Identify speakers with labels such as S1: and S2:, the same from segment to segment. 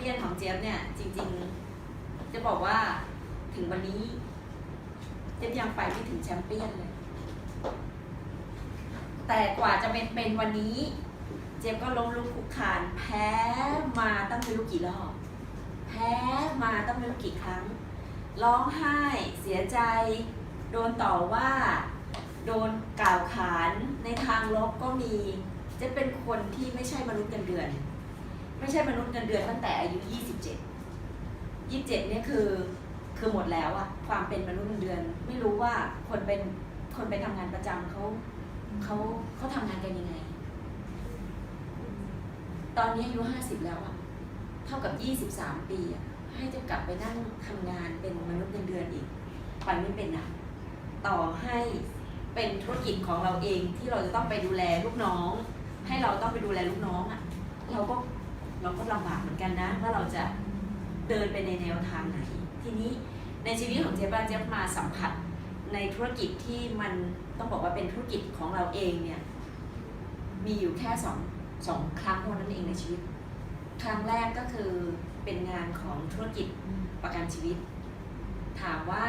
S1: ปี้ยนของเจี๊ยบเนี่ย จริง ๆ จะบอกว่าถึงวันนี้เจี๊ยบยังไปไม่ถึงแชมเปี้ยนเลย แต่กว่าจะเป็นเป็นวันนี้ เจี๊ยบก็ล้มลุกคุกคาน แพ้มาตั้งไม่รู้กี่รอบแพ้มาตั้งไม่รู้กี่ครั้ง ร้องไห้ เสียใจ โดนต่อว่า โดนกล่าวขานในทางลบก็มี จะเป็นคนที่ไม่ใช่มนุษย์เงินเดือน ไม่ใช่มนุษย์เงินเดือนตั้งแต่อายุ 27 27เนี่ยคือคือหมดแล้วอะความเป็นมนุษย์เงินเดือน ไม่รู้ว่าคนเป็นคนไปทำงานประจำเขาเขาเขาทำงานกันยังไง ตอนนี้อายุ50แล้วอะเท่ากับ23ปีอะให้จะกลับไปนั่งทำงานเป็นมนุษย์เงินเดือนอีกไปไม่เป็นนะต่อให้เป็นธุรกิจของเราเองที่เราจะต้องไปดูแลลูกน้อง ให้เราต้องไปดูแลลูกน้องอะเราก็ เราก็ลำบากเหมือนกันนะว่าเราจะเดินไปในแนวทางไหน ทีนี้ในชีวิตของเจ๊บ้าเจ๊บมาสัมผัสในธุรกิจที่มันต้องบอกว่าเป็นธุรกิจของเราเองเนี่ยมีอยู่แค่สองสองครั้งเท่านั้นเองในชีวิต ครั้งแรกก็คือเป็นงานของธุรกิจประกันชีวิต ถามว่า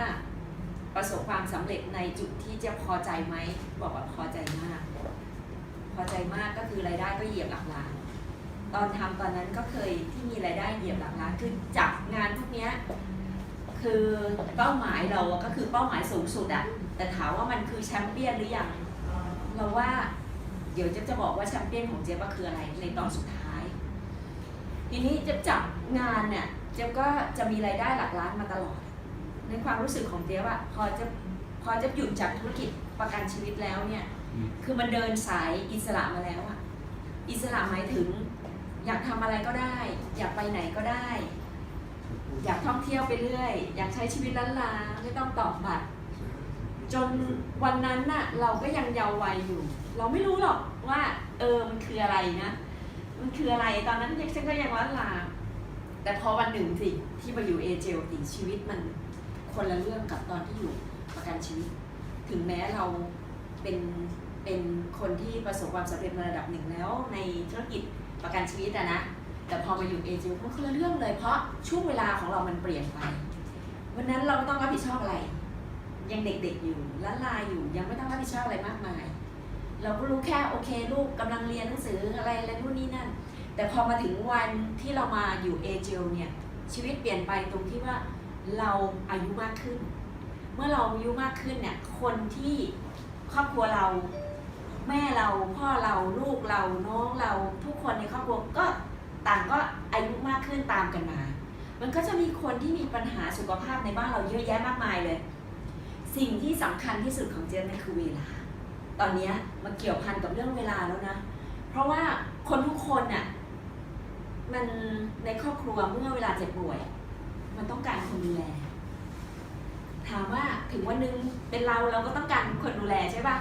S1: ประสบความสำเร็จในจุดที่จะพอใจไหมบอกว่าพอใจมาก พอใจมากก็คือรายได้ก็เหยียบหลักล้าน ตอนทำตอนนั้นก็เคยที่มีรายได้เหยียบหลักล้านคือจับงานพวกเนี้ยคือเป้าหมายเราอะก็คือเป้าหมายสูงสุดอะแต่ถามว่ามันคือแชมเปี้ยนหรือยังเราว่าเดี๋ยวเจะจะบอกว่าแชมเปี้ยนของเจ๊ยบก็คืออะไรในตอนสุดท้าย ทีนี้เจะจับงานเนี่ยเจ๊ยบก็จะมีรายได้หลักล้านมาตลอด ในความรู้สึกของเจ๊ยบอะพอจะพอจะหยุดจากธุรกิจประกันชีวิตแล้วเนี่ย
S2: อืม
S1: คือมันเดินสายอิสระมาแล้วอะอิสระหมายถึง อยากทำอะไรก็ได้ อยากไปไหนก็ได้ อยากท่องเที่ยวไปเรื่อย อยากใช้ชีวิตล้านลาไม่ต้องตอกบัตร จนวันนั้นน่ะเราก็ยังเยาว์วัยอยู่ เราไม่รู้หรอกว่า เออมันคืออะไรนะ มันคืออะไรตอนนั้นฉันก็ยังล้านลา แต่พอวันหนึ่งสิที่มาอยู่เอเจลติชีวิตมันคนละเรื่องกับตอนที่อยู่ประกันชีวิต ถึงแม้เราเป็นเป็นคนที่ประสบความสำเร็จในระดับหนึ่งแล้วในธุรกิจ ประกันชีวิตอะนะ แต่พอมาอยู่เอเจลมันคนละเรื่องเลย เพราะช่วงเวลาของเรามันเปลี่ยนไป วันนั้นเราไม่ต้องรับผิดชอบอะไร ยังเด็กๆอยู่ละลายอยู่ยังไม่ต้องรับผิดชอบอะไรมากมาย เราก็รู้แค่โอเคลูกกำลังเรียนหนังสืออะไรอะไรนู่นนี่นั่น แต่พอมาถึงวันที่เรามาอยู่เอเจลเนี่ยชีวิตเปลี่ยนไปตรงที่ว่าเราอายุมากขึ้น เมื่อเราอายุมากขึ้นเนี่ยคนที่ครอบครัวเรา แม่เราพ่อเราลูกเราน้องเราทุกคนในครอบครัวก็ต่างก็อายุมากขึ้นตามกันมา มันก็จะมีคนที่มีปัญหาสุขภาพในบ้านเราเยอะแยะมากมายเลย สิ่งที่สำคัญที่สุดของเจมส์เนี่ยคือเวลา ตอนนี้มันเกี่ยวพันกับเรื่องเวลาแล้วนะ เพราะว่าคนทุกคนน่ะมันในครอบครัวเมื่อเวลาเจ็บป่วย มันต้องการคนดูแล ถามว่าถึงวันหนึงเป็นเราเราก็ต้องการคนดูแลใช่ปะ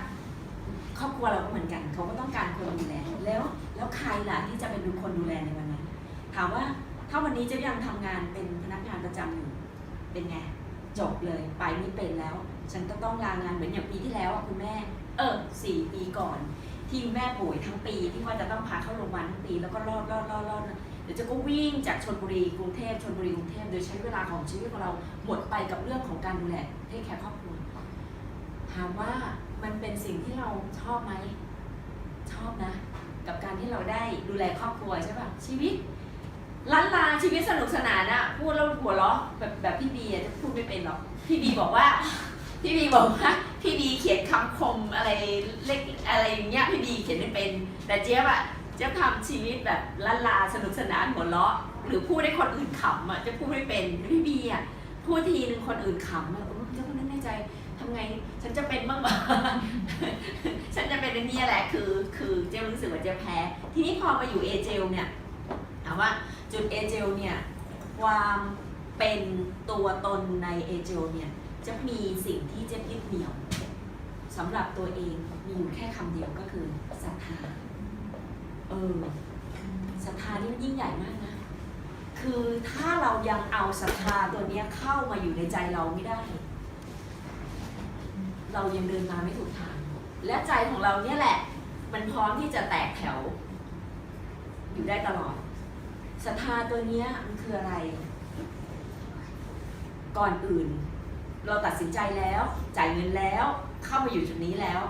S1: ครอบครัวเราก็เหมือนกัน เขาก็ต้องการคนดูแลแล้ว แล้วใครล่ะที่จะเป็นคนดูแลในวันนั้น ถามว่าถ้าวันนี้เจะยังทำงานเป็นพนักงานประจำอยู่เป็นไงจบเลยไปไม่เป็นแล้ว ฉันก็ต้องลางานเหมือนอย่างปีที่แล้วคุณแม่ เออสี่ปีก่อน ที่แม่ป่วยทั้งปีที่ว่าจะต้องพาเข้าโรงพยาบาลทั้งปีแล้วก็รอดรอดรอดรอดเดี๋ยวจะก็วิ่งจากชนบุรีกรุงเทพชนบุรีกรุงเทพโดยใช้เวลาของชีวิตของเราหมดไปกับเรื่องของการดูแลให้แค่ครอบครัว ถามว่ามันเป็นสิ่งที่เราชอบไหม ชอบนะ กับการที่เราได้ดูแลครอบครัวใช่ป่ะ ชีวิตล้านลาชีวิตสนุกสนานอะพูดแล้วหัวเราะแบบแบบพี่บีอะจะพูดไม่เป็นหรอก พี่บีบอกว่า พี่บีบอกว่าพี่บีเขียนคำคมอะไรเล็กอะไรอย่างเงี้ยพี่บีเขียนไม่เป็น แต่เจี๊ยบอะเจี๊ยบทำชีวิตแบบล้านลาสนุกสนานหัวเราะ หรือพูดให้คนอื่นขำอะจะพูดไม่เป็นพี่บีอะพูดทีนึงคนอื่นขำอะโอ้เจ้าก็นึกในใจ ไง ฉันจะเป็นบ้างปะฉันจะเป็นอันนี้แหละคือ คือเจ๊ยบรู้สึกว่าจ๊ยบแพ้ ทีนี้พอมาอยู่เอเจลเนี่ยถามว่าจุดเอเจลเนี่ยความเป็นตัวตนในเอเจลเนี่ยจะมีสิ่งที่เจะยึดเหนี่ยวสำหรับตัวเองมีอยู่แค่คำเดียวก็คือศรัทธาเออศรัทธานี่มันยิ่งใหญ่มากนะ คือถ้าเรายังเอาศรัทธาตัวเนี้ยเข้ามาอยู่ในใจเราไม่ได้ เรายังเดินมาไม่ถูกทาง และใจของเราเนี่ยแหละ มันพร้อมที่จะแตกแถว อยู่ได้ตลอดศรัทธาตัวเนี้ยมันคืออะไร ก่อนอื่น เราตัดสินใจแล้ว จ่ายเงินแล้ว เข้ามาอยู่จุดนี้แล้ว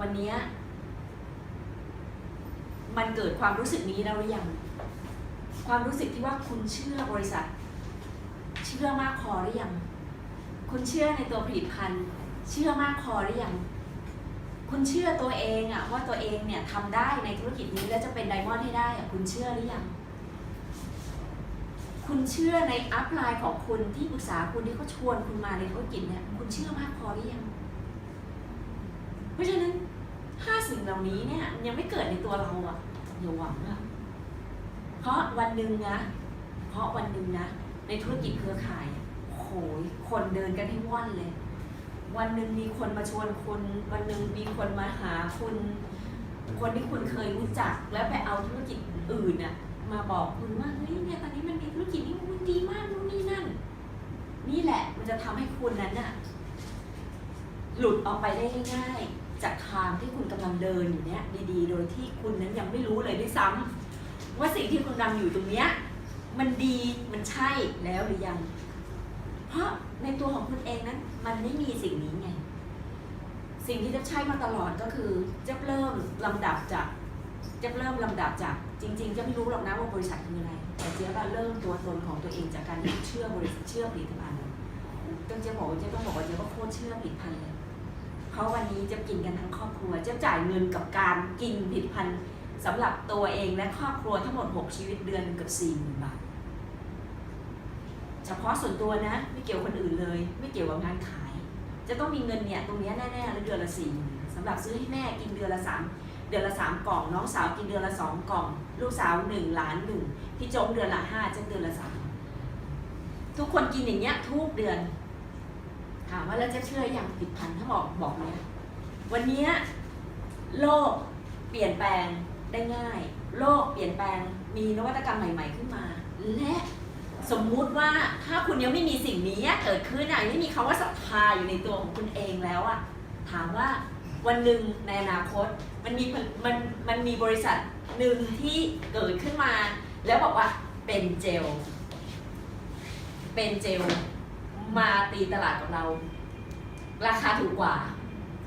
S1: วันนี้มันเกิดความรู้สึกนี้แล้วหรือยัง ความรู้สึกที่ว่าคุณเชื่อบริษัท เชื่อมากพอหรือยัง คุณเชื่อในตัวผลิตภัณฑ์ เชื่อมากพอหรือยัง คุณเชื่อตัวเองอะว่าตัวเองเนี่ยทำได้ในธุรกิจนี้แล้วจะเป็นไดมอนด์ให้ได้อะคุณเชื่อหรือยัง คุณเชื่อในอัพไลน์ของคุณที่ปรึกษาคุณที่เขาชวนคุณมาในธุรกิจเนี่ยคุณเชื่อมากพอหรือยัง เพราะฉะนั้นห้าสิ่งเหล่านี้เนี่ยยังไม่เกิดในตัวเราอะอย่าหวังอะเพราะวันหนึ่งนะเพราะวันหนึ่งนะในธุรกิจเครือข่ายโหยคนเดินกันให้ว่อนเลย วันหนึ่งมีคนมาชวนคุณ วันหนึ่งมีคนมาหาคุณ คนที่คุณเคยรู้จัก แล้วไปเอาธุรกิจอื่นน่ะมาบอกคุณว่าเฮ้ยเนี่ยตอนนี้มันมีธุรกิจนี้มันดีมากนู่นนี่นั่น นี่แหละมันจะทำให้คุณนั้นน่ะหลุดออกไปได้ง่ายๆจากทางที่คุณกำลังเดินอยู่เนี้ยดีๆ โดยที่คุณนั้นยังไม่รู้เลยด้วยซ้ำว่าสิ่งที่คุณกำลังอยู่ตรงเนี้ยมันดีมันใช่แล้วหรือยัง เพราะในตัวของคุณเองนั้น มันไม่มีสิ่งนี้ไง สิ่งที่จะใช่มาตลอดก็คือจะเริ่มลำดับจากจะเริ่มลำดับจากจริง ๆ จะไม่รู้หรอกนะว่าบริษัทคืออะไร แต่เจ๊ว่าเริ่มตัวตนของตัวเองจากการที่เชื่อบริษัทเชื่อผลิตภัณฑ์ต้องเจ๊บอกว่าเจ๊ต้องบอกว่าเจ๊ก็โคตรเชื่อผลิตภัณฑ์เลยเพราะวันนี้จะกินกันทั้งครอบครัวจะจ่ายเงินกับการกินผลิตภัณฑ์สำหรับตัวเองและครอบครัวทั้งหมด 6 ชีวิตเดือนเกับ4 0 0 0 0บาท เฉพาะส่วนตัวนะ ไม่เกี่ยวคนอื่นเลย ไม่เกี่ยวกับงานขาย จะต้องมีเงินเนี่ยตรงนี้แน่ๆแล้วเดือนละสี่สำหรับซื้อให้แม่กินเดือนละสามเดือนละสามกล่อง น้องสาวกินเดือนละสองกล่อง ลูกสาวหนึ่งหลานหนึ่งพี่จงเดือนละห้าเจ๊เดือนละสามทุกคนกินอย่างเงี้ยทุกเดือนถามว่าแล้วจะเชื่ออย่างผิดพันถ้าบอกบอกเนี่ยวันนี้โลกเปลี่ยนแปลงได้ง่าย โลกเปลี่ยนแปลงมีนวัตกรรมใหม่ ๆ ขึ้นมา และ สมมุติว่าถ้าคุณยังไม่มีสิ่งนี้เกิดขึ้นอะไม่มีคำว่าศรัทธาอยู่ในตัวของคุณเองแล้วอะถามว่าวันหนึ่งในอนาคตมันมีมันมันมีบริษัทหนึ่งที่เกิดขึ้นมา แล้วบอกว่าเป็นเจล เป็นเจล มาตีตลาดกับเรา ราคาถูกกว่า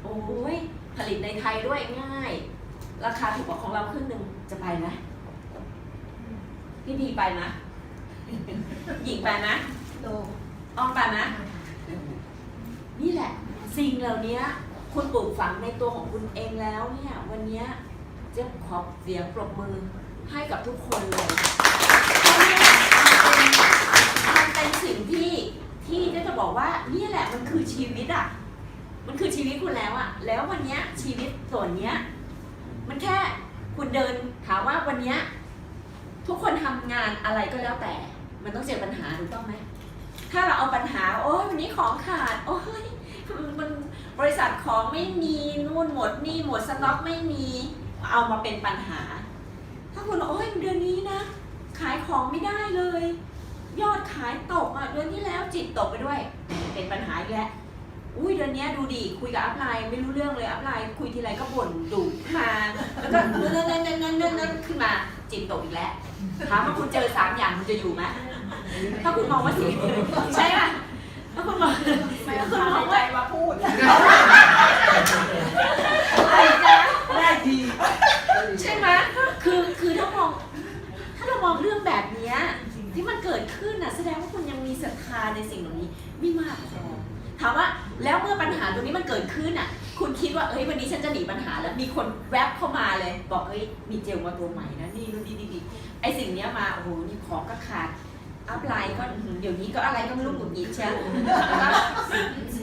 S1: โอ้ยผลิตในไทยด้วยง่าย ราคาถูกกว่าของเราครึ่งหนึ่งจะไปไหมพี่พีไปไหม หญิงไปไหม
S2: โล
S1: อ้อมไปไหมนี่แหละ สิ่งเหล่านี้คุณปลูกฝังในตัวของคุณเองแล้วเนี่ย วันเนี้ยเจะขอเสียงปรบมือให้กับทุกคนเลยเพราะเนี่ยมันเป็นสิ่งที่ที่เจะจะบอกว่านี่แหละมันคือชีวิตอะ มันคือชีวิตคุณแล้วอะแล้ววันเนี้ยชีวิตส่วนเนี้ย มันแค่คุณเดินถามว่าวันเนี้ย ทุกคนทำงานอะไรก็แล้วแต่ มันต้องเจอปัญหาถูกต้องไหมถ้าเราเอาปัญหา โอ้ยวันนี้ของขาด โอ้ยมันบริษัทของไม่มีนู่นหมดนี่หมดสต็อกไม่มีเอามาเป็นปัญหา ถ้าคุณโอ้ยเดือนนี้นะ ขายของไม่ได้เลย ยอดขายตกอะเดือนที่แล้วจิตตกไปด้วย เป็นปัญหาอีกแล้วอุ้ยเดือนนี้ดูดิคุยกับอัพไลน์ไม่รู้เรื่องเลยอัพไลน์คุยทีไรก็บ่นดุมาแล้วก็เนั่นนั่นนั่นนั่นนั่นขึ้นมา จิตตกอีกแล้วถามว่าคุณเจอสามอย่างคุณจะอยู่ไหมถ้าคุณมองว่าสิใช่ป่ะถ้าคุณมอง
S2: ไม่
S1: ถ้า
S2: เอา
S1: คุณม
S2: หา
S1: อง
S2: ยใจ
S1: ว่า
S2: มาพูด
S1: อะไรนะ
S2: ได้ดี
S1: ใช่ไหมคือคือถ้ามอง ถ้าเรามองเรื่องแบบเนี้ยที่มันเกิดขึ้นน่ะแสดงว่าคุณยังมีศรัทธาในสิ่งเหล่านี้ไม่มากพอถามว่าแล้วเมื่อปัญหาตรงนี้มันเกิดขึ้นอะ คุณคิดว่าเอ้ยวันนี้ฉันจะหนีปัญหาแล้วมีคนแวบเข้ามาเลย บอกเอ้ยมีเจลมาตัวใหม่นะนี่นู่นนี่นี่ไอสิ่งเนี้ยมาโอ้โหนี่ของก็ขาดอัพไลน์ก็เดี๋ยวนี้ก็อะไรก็ไม่รู้หงุดหงิดเชียวแล้วก็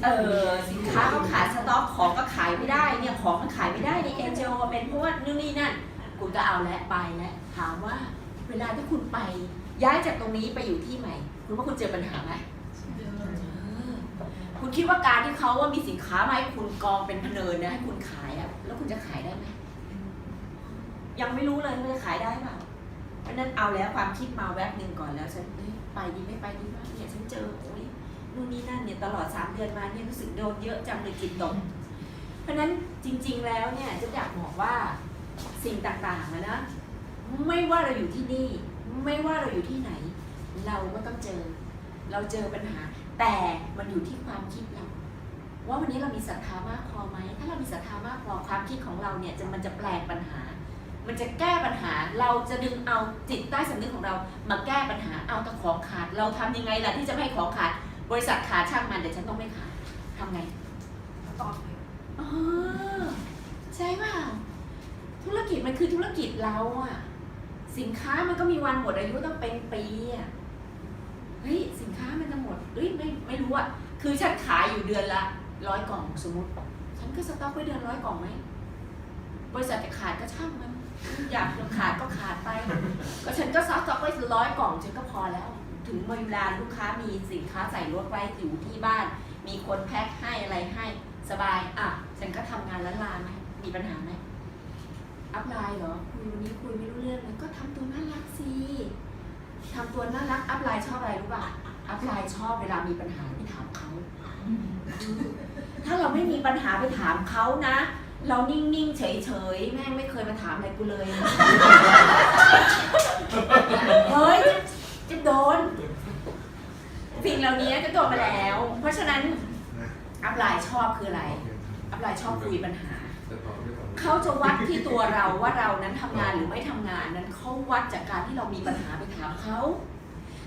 S1: เออสินค้าก็ขาดสต็อกของก็ขายไม่ได้เนี่ยของมันขายไม่ได้ในเอเจลเป็นเพราะว่านู่นนี่นั่นคุณก็เอาและไปและถามว่าเวลาที่คุณไปย้ายจากตรงนี้ไปอยู่ที่ใหม่ คุณว่าคุณเจอปัญหาไหม คุณคิดว่าการที่เขาว่ามีสินค้ามาให้คุณกองเป็นพเนินนะให้คุณขายอะแล้วคุณจะขายได้ไหมยังไม่รู้เลยว่าจะขายได้เปล่าเพราะนั้นเอาแล้วความคิดมาแวบหนึ่งก่อนแล้วฉันไปดีไม่ไปดีวะเนี่ยฉันเจอโอ้ยนู่นนี่นั่นเนี่ยตลอดสามเดือนมาเนี่ยรู้สึกโดนเยอะจังเลยจิตตกเพราะนั้นจริง ๆ แล้วเนี่ยจะอยากบอกว่าสิ่งต่างๆอะนะไม่ว่าเราอยู่ที่นี่ ไม่ว่าเราอยู่ที่ไหน เราก็ต้องเจอ เราเจอปัญหา แต่มันอยู่ที่ความคิดเราว่าวันนี้เรามีศรัทธามากพอไหม ถ้าเรามีศรัทธามากพอความคิดของเราเนี่ยจะมันจะแปลงปัญหา มันจะแก้ปัญหา เราจะดึงเอาจิตใต้สำนึกของเรา มาแก้ปัญหา เอาแต่ของขาด เราทำยังไงล่ะที่จะไม่ให้ของขาด บริษัทขาดช่างมันเดี๋ยวฉันต้องไม่ขาดทำไง
S2: ตอบเลย
S1: อ๋อใช่เปล่าธุรกิจมันคือธุรกิจเราอะสินค้ามันก็มีวันหมดอายุต้องเป็นปีอะ เฮ้ยสินค้ามันจะหมดเฮ้ยไม่ไม่รู้อะคือฉันขายอยู่เดือนละร้อยกล่องสมมติ ฉันก็สต็อกไว้เดือนร้อยกล่องไหมบริษัทจะขาดก็ช่างมัน อยากจะขาดก็ขาดไป ก็ฉันก็สต็อกไว้ร้อยกล่องฉันก็พอแล้ว ถึงเวลาลูกค้ามีสินค้าใส่รถไว้อยู่ที่บ้าน มีคนแพ็คให้อะไรให้สบายอะฉันก็ทำงานล้านลาไหมมีปัญหาไหมอัพไลน์เหรอคุยวันนี้คุยไม่รู้เรื่องเลยก็ทำตัวน่ารักสิ ทำตัวน่ารักอัพไลน์ชอบอะไรรู้ป่ะอัพไลน์ชอบเวลามีปัญหาไปถามเขาถ้าเราไม่มีปัญหาไปถามเขานะ เรานิ่งๆเฉยๆแม่งไม่เคยมาถามอะไรกูเลยเฮ้ยจะโดนสิ่งเหล่านี้จะโดนมาแล้ว เพราะฉะนั้นอัพไลน์ชอบคืออะไร อัพไลน์ชอบคุยปัญหา เขาจะวัดที่ตัวเราว่าเรานั้นทำงานหรือไม่ทำงานนั้นเขาวัดจากการที่เรามีปัญหาไปถามเขา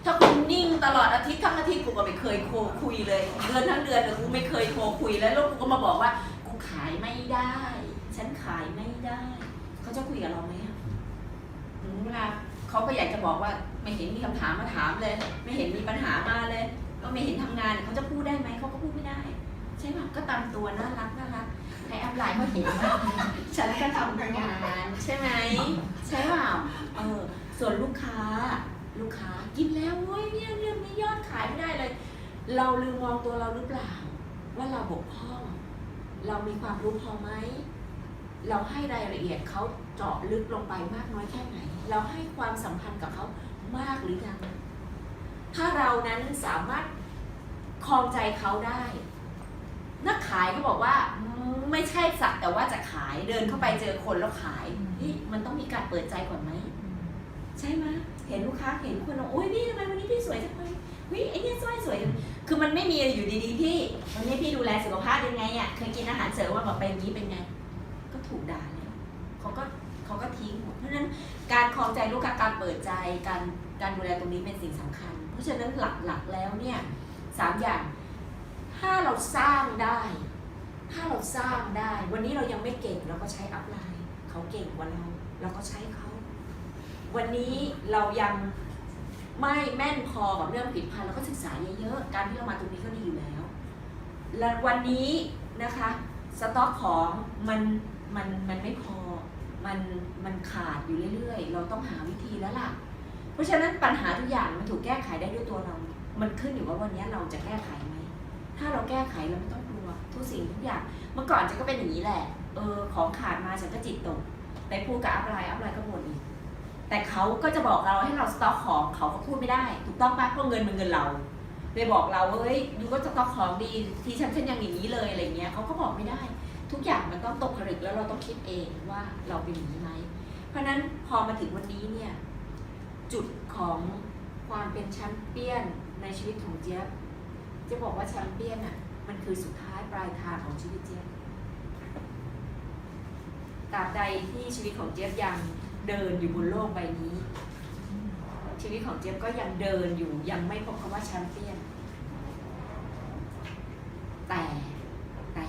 S1: ถ้าคุณนิ่งตลอดอาทิตย์ทั้งอาทิตย์กูก็ไม่เคยโทรคุยเลยเดือนทั้งเดือนเลยกูไม่เคยโทรคุยแล้วแล้วกูก็มาบอกว่ากูขายไม่ได้ ฉันขายไม่ได้ เขาจะคุยกับเราไหมอะอืมเวลาเขาก็อยากจะบอกว่าไม่เห็นมีคำถามมาถามเลย ไม่เห็นมีปัญหามาเลย ก็ไม่เห็นทำงานเขาจะพูดได้ไหมเขาก็พูดไม่ได้ ใช่ไหมก็ตามตัวน่ารักน่ารัก ห้อัพไลน์เขาเห็นว่าฉันก็ทำงาน ใช่ไหมใช่เปล่าเออส่วนลูกค้าลูกค้ากินแล้วเว้ยเนี่ยเรื่องนี้ยอดขายไม่ได้เลย เราลืมมองตัวเราหรือเปล่า ว่าเราบกพร่อง เรามีความรู้พอไหมเราให้รายละเอียดเขาเจาะลึกลงไปมากน้อยแค่ไหน เราให้ความสัมพันธ์กับเขามากหรือยัง ถ้าเรานั้นสามารถคลองใจเขาได้ นักขายก็บอกว่าไม่ใช่สักแต่ว่าจะขายเดินเข้าไปเจอคนแล้วขายเฮ้ยมันต้องมีการเปิดใจก่อนไหมใช่ไหมเห็นลูกค้าเห็นคนบอกโอ้ยพี่ทำไมวันนี้พี่สวยจังเลยวิไอเนี่ยสร้อยสวยคือมันไม่มีอยู่ดีๆพี่วันนี้พี่ดูแลสุขภาพยังไงอะเคยกินอาหารเสริมว่าแบบไปอย่างนี้เป็นไง ก็ถูกด่าแล้วเขาก็เขาก็ทิ้งหมดเพราะฉะนั้นการคลองใจลูกค้าการเปิดใจการการดูแลตรงนี้เป็นสิ่งสำคัญ เพราะฉะนั้นหลักๆแล้วเนี่ยสามอย่าง ถ้าเราสร้างได้ ถ้าเราสร้างได้ วันนี้เรายังไม่เก่งเราก็ใช้อัพไลน์ เขาเก่งกว่าเรา เราก็ใช้เขา วันนี้เรายังไม่แม่นพอกับเรื่องผลิตภัณฑ์เราก็ศึกษาเยอะๆ การที่เรามาตรงนี้ก็ดีอยู่แล้ว และวันนี้นะคะสต็อกของมันมันมันไม่พอ มันมันขาดอยู่เรื่อยๆ เราต้องหาวิธีแล้วล่ะ เพราะฉะนั้นปัญหาทุกอย่างมันถูกแก้ไขได้ด้วยตัวเรา มันขึ้นอยู่ว่าวันนี้เราจะแก้ไขไหม ถ้าเราแก้ไขเราไม่ต้องกลัว ทุกสิ่งทุกอย่าง เมื่อก่อนฉันก็เป็นอย่างนี้แหละ เออ ของขาดมาฉันก็จิตตกไปพูดกับอัพไลน์อัพไลน์ก็บ่นอีก แต่เขาก็จะบอกเราให้เราสต็อกของเขาก็พูดไม่ได้ ถูกต้องปะเพราะเงินมันเงินเราไปบอกเราเฮ้ยยูก็สต็อกของดีที่ฉันฉันยังอย่างนี้เลยอะไรเงี้ยเขาก็บอกไม่ได้ ทุกอย่างมันต้องตกผลึกแล้วเราต้องคิดเองว่าเราเป็นอย่างนี้ไหมเพราะนั้นพอมาถึงวันนี้เนี่ยจุดของความเป็นแชมป์เปี้ยนในชีวิตของเจี๊ยบ จะบอกว่าแชมเปี้ยนอะมันคือสุดท้ายปลายทางของชีวิตเจี๊ยบตราบใดที่ชีวิตของเจี๊ยบยังเดินอยู่บนโลกใบนี้ ชีวิตของเจี๊ยบก็ยังเดินอยู่ยังไม่พบคำว่าแชมเปี้ยน แต่แต่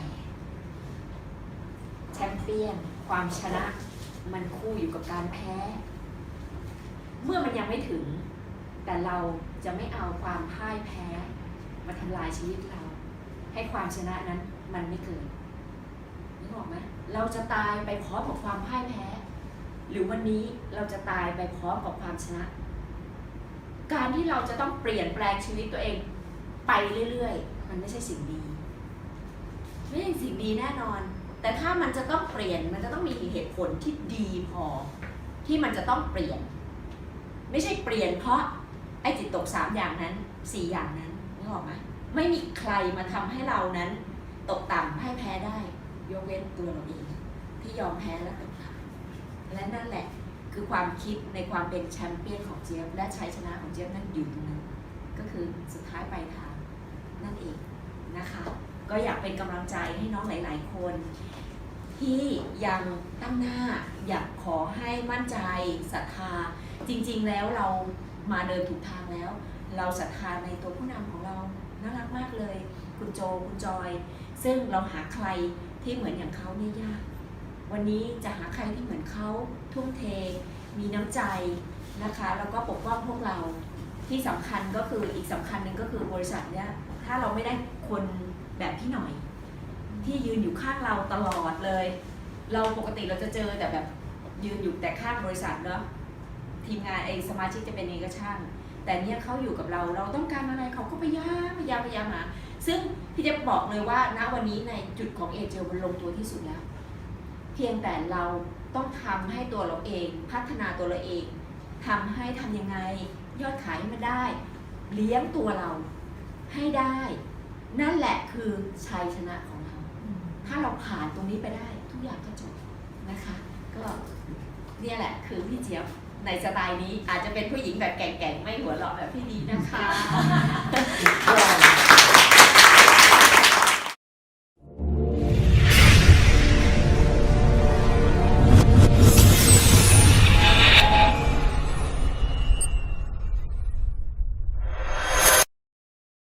S1: แชมเปี้ยนความชนะมันคู่อยู่กับการแพ้ เมื่อมันยังไม่ถึง แต่เราจะไม่เอาความพ่ายแพ้ มาทำลายชีวิตเรา ให้ความชนะนั้นมันไม่เกิดนึกออกไหมเราจะตายไปพร้อมกับความพ่ายแพ้ หรือวันนี้เราจะตายไปพร้อมกับความชนะ การที่เราจะต้องเปลี่ยนแปลงชีวิตตัวเองไปเรื่อยๆ มันไม่ใช่สิ่งดีไม่ใช่สิ่งดีแน่นอน แต่ถ้ามันจะต้องเปลี่ยนมันจะต้องมีเหตุผลที่ดีพอ ที่มันจะต้องเปลี่ยน ไม่ใช่เปลี่ยนเพราะไอ้จิตตกสามอย่างนั้นสี่อย่างนั้น นึกออกไหมไม่มีใครมาทำให้เรานั้น ตกต่ำให้แพ้ได้ ยกเว้นตัวเราเอง ที่ยอมแพ้และตกต่ำและนั่นแหละคือความคิดในความเป็นแชมเปี้ยนของเจี๊ยบและชัยชนะของเจี๊ยบนั่นอยู่ตรงนั้นก็คือสุดท้ายปลายทางนั่นเองนะคะ ก็อยากเป็นกำลังใจให้น้องหลาย ๆ คน ที่ยังตั้งหน้าอยากขอให้มั่นใจศรัทธาจริง ๆ แล้วเรามาเดินถูกทางแล้ว เราศรัทธาในตัวผู้นำของเราน่ารักมากเลย คุณโจคุณจอย ซึ่งเราหาใครที่เหมือนอย่างเขาเนี่ยยากวันนี้จะหาใครที่เหมือนเขาทุ่มเท มีน้ำใจนะคะ แล้วก็ปกป้องพวกเราที่สำคัญก็คืออีกสำคัญหนึ่งก็คือบริษัทเนี้ยถ้าเราไม่ได้คนแบบพี่หน่อย ที่ยืนอยู่ข้างเราตลอดเลย เราปกติเราจะเจอแต่แบบยืนอยู่แต่ข้างบริษัทเนาะทีมงานเองสมาชิกจะเป็นเองก็ช่าง แต่เนี่ยเขาอยู่กับเราเราต้องการอะไรเขาก็พยายามพยายามพยายามหาซึ่งพี่จะบอกเลยว่าณวันนี้ในจุดของเอเจลมันลงตัวที่สุดแล้ว เพียงแต่เราต้องทำให้ตัวเราเอง พัฒนาตัวเราเองทำให้ทำยังไง ยอดขายให้มันได้ เลี้ยงตัวเราให้ได้ นั่นแหละคือชัยชนะของเรา ถ้าเราผ่านตรงนี้ไปได้ ทุกอย่างก็จบนะคะ ก็เนี่ยแหละคือพี่เจี๊ยบ ในสไตล์นี้อาจจะเป็นผู้หญิงแบบแก่งๆ ไม่หัวเราะแบบพี่ดีนะคะ